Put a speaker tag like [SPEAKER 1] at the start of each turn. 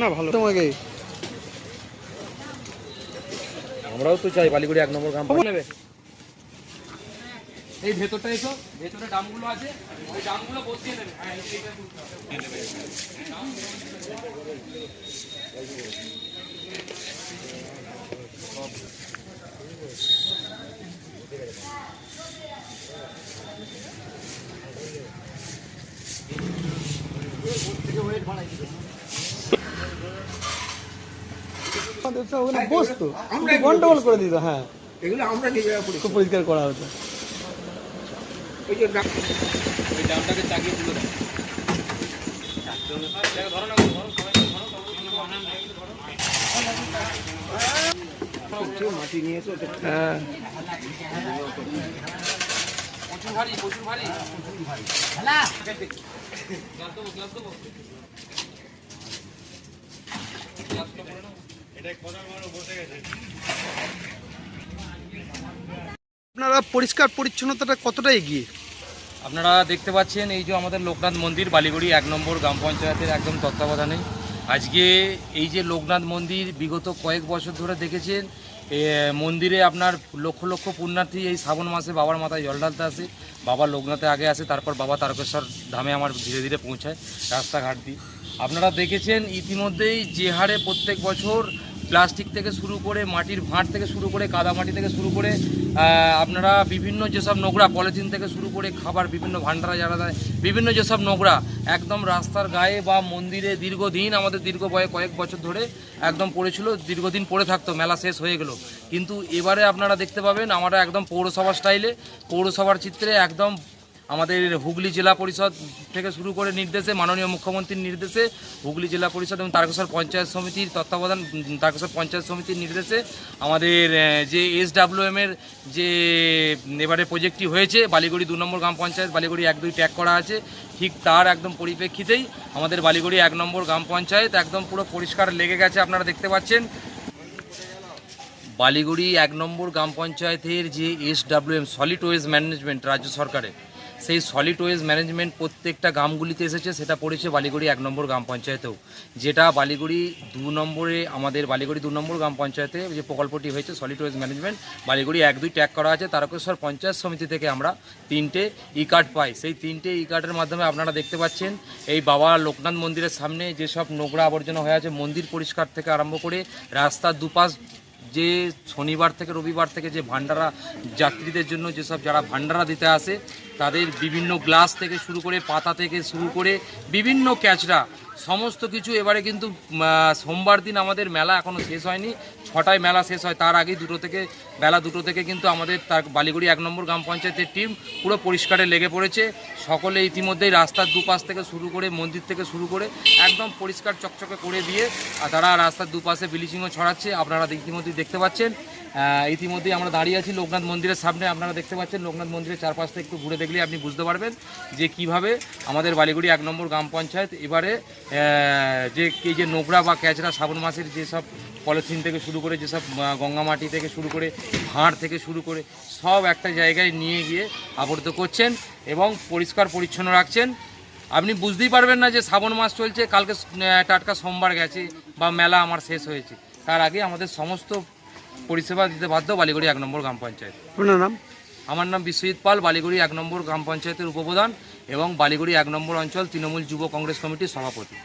[SPEAKER 1] না ভালো। তোমাকে
[SPEAKER 2] আমরাও তো চাই বালিগুড়ি এক নম্বর গ্রাম নেবে। এই ভেতরটা এসো ভেতরে ডামগুলো আছে ওই ডামগুলো বসিয়ে নেবে। হ্যাঁ এইটা তুলতে হবে।
[SPEAKER 1] আমাদের তো ওখানে বসতো গন্ডগোল করে দিত হ্যাঁ।
[SPEAKER 3] এগুলো আমরা নিজেরা
[SPEAKER 1] খুব পরিষ্কার করা হতো
[SPEAKER 3] ওই যে
[SPEAKER 2] ওই ডামটাকে চাগিয়ে তুলে ধরো না, ধরো, সবাই ধরো, ধরো,
[SPEAKER 3] কিছু মাটি নিয়ে এসে
[SPEAKER 1] হ্যাঁ।
[SPEAKER 2] প্রচুর ভারী প্রচুর ভারী গ্লাস দেবো। গ্লাস দেবো গ্লাসটা করে নাও।
[SPEAKER 1] আপনারা পরিষ্কার পরিচ্ছন্নতাটা কতটা এগিয়ে?
[SPEAKER 2] আপনারা দেখতে পাচ্ছেন এই যে আমাদের লোকনাথ মন্দির, বালিগুড়ি এক নম্বর গ্রাম পঞ্চায়েতের একদম তত্ত্বাবধানে। আজকে এই যে লোকনাথ মন্দির বিগত কয়েক বছর ধরে দেখেছেন মন্দিরে আপনার লক্ষ লক্ষ পুণ্যার্থী এই শ্রাবণ মাসে বাবার মাথায় জল ঢালতে আসে। বাবা লোকনাথে আগে আসে, তারপর বাবা তারকেশ্বর ধামে আমার ধীরে ধীরে পৌঁছায় রাস্তাঘাট দিয়ে। আপনারা দেখেছেন ইতিমধ্যেই যে হারে প্রত্যেক বছর প্লাস্টিক থেকে শুরু করে, মাটির ভাঁড় থেকে শুরু করে কাদামাটি থেকে শুরু করে আপনারা বিভিন্ন যেসব নোংরা পলিথিন থেকে শুরু করে খাবার, বিভিন্ন ভান্ডারা যারা দেয়, বিভিন্ন যেসব নোংরা, একদম রাস্তার গায়ে বা মন্দিরে দীর্ঘদিন, আমাদের দীর্ঘ বয়ে কয়েক বছর ধরে একদম পড়েছিল, দীর্ঘদিন পড়ে থাকতো, মেলা শেষ হয়ে গেল। কিন্তু এবারে আপনারা দেখতে পাবেন, আমরা একদম পৌরসভা স্টাইলে পৌরসভার চিত্রে একদম আমাদের হুগলি জেলা পরিষদ থেকে শুরু করে নির্দেশে, মাননীয় মুখ্যমন্ত্রীর নির্দেশে হুগলি জেলা পরিষদ এবং তারকেশ্বর পঞ্চায়েত সমিতির তত্ত্বাবধান, তারকেশ্বর পঞ্চায়েত সমিতির নির্দেশে আমাদের যে এস এর যে, এবারে প্রজেক্টটি হয়েছে, বালিগড়ি দু নম্বর গ্রাম পঞ্চায়েত, বালিগড়ি এক দুই ট্যাগ করা আছে, ঠিক তার একদম পরিপ্রেক্ষিতেই আমাদের বালিগড়ি এক নম্বর গ্রাম পঞ্চায়েত একদম পুরো পরিষ্কার লেগে গেছে, আপনারা দেখতে পাচ্ছেন। বালিগুড়ি এক নম্বর গ্রাম পঞ্চায়েতের যে S M solid waste management রাজ্য সরকারের সেই সলিড ওয়েজ ম্যানেজমেন্ট প্রত্যেকটা গ্রামগুলিতে এসেছে, সেটা পড়েছে বালিগুড়ি এক নম্বর গ্রাম পঞ্চায়েতেও। যেটা বালিগুড়ি দু নম্বরে, আমাদের বালিগুড়ি দু নম্বর গ্রাম পঞ্চায়েতে যে প্রকল্পটি হয়েছে সলিড ওয়েজ ম্যানেজমেন্ট বালিগুড়ি এক, দুই ট্যাগ করা আছে। তারকেশ্বর পঞ্চায়েত সমিতি থেকে আমরা তিনটে ই কার্ড পাই। সেই তিনটে ই কার্ডের মাধ্যমে আপনারা দেখতে পাচ্ছেন, এই বাবা লোকনাথ মন্দিরের সামনে যেসব নোংরা আবর্জনা হয়ে আছে, মন্দির পরিষ্কার থেকে আরম্ভ করে রাস্তার দুপাশ যে শনিবার থেকে রবিবার থেকে যে ভান্ডারা যাত্রীদের জন্য যেসব যারা ভান্ডারা দিতে আসে, তাদের বিভিন্ন গ্লাস থেকে শুরু করে পাতা থেকে শুরু করে বিভিন্ন ক্যাচরা সমস্ত কিছু এবারে কিন্তু সোমবার দিন আমাদের মেলা এখনও শেষ হয়নি। ছটায় মেলা শেষ হয়, তার আগেই দুটো থেকে, বেলা দুটো থেকে কিন্তু আমাদের তার বালিগুড়ি এক নম্বর গ্রাম পঞ্চায়েতের টিম পুরো পরিষ্কারে লেগে পড়েছে। সকলে ইতিমধ্যেই রাস্তার দুপাশ থেকে শুরু করে, মন্দির থেকে শুরু করে একদম পরিষ্কার চকচকে করে দিয়ে তারা রাস্তার দুপাশে ব্লিচিংও ছড়াচ্ছে। আপনারা ইতিমধ্যেই দেখতে পাচ্ছেন ইতিমধ্যেই আমরা দাঁড়িয়ে আছি লোকনাথ মন্দিরের সামনে। আপনারা দেখতে পাচ্ছেন লোকনাথ মন্দিরের চারপাশটা একটু ঘুরে দেখলে আপনি বুঝতে পারবেন যে কীভাবে আমাদের বালিগুড়ি এক নম্বর গ্রাম পঞ্চায়েত এবারে যে এই যে নোংরা বা ক্যাচরা শ্রাবণ মাসের যেসব পলিথিন থেকে শুরু করে যেসব আহ, গঙ্গামাটি থেকে শুরু করে ভাঁড় থেকে শুরু করে সব একটা জায়গায় নিয়ে গিয়ে আবদ্ধ করছেন এবং পরিষ্কার পরিচ্ছন্ন রাখছেন। আপনি বুঝতেই পারবেন না যে শ্রাবণ মাস চলছে কালকে টাটকা সোমবার গেছে বা মেলা আমার শেষ হয়েছে। তার আগে আমাদের সমস্ত পরিষেবা দিতে বাধ্য বালিগুড়ি এক নম্বর গ্রাম পঞ্চায়েত।
[SPEAKER 1] নাম?
[SPEAKER 2] আমার নাম বিশ্বজিৎ পাল বালিগুড়ি এক নম্বর গ্রাম পঞ্চায়েতের উপপ্রধান। এবং বালিগুড়ি এক নম্বর অঞ্চল তৃণমূল যুব কংগ্রেস কমিটির সভাপতি।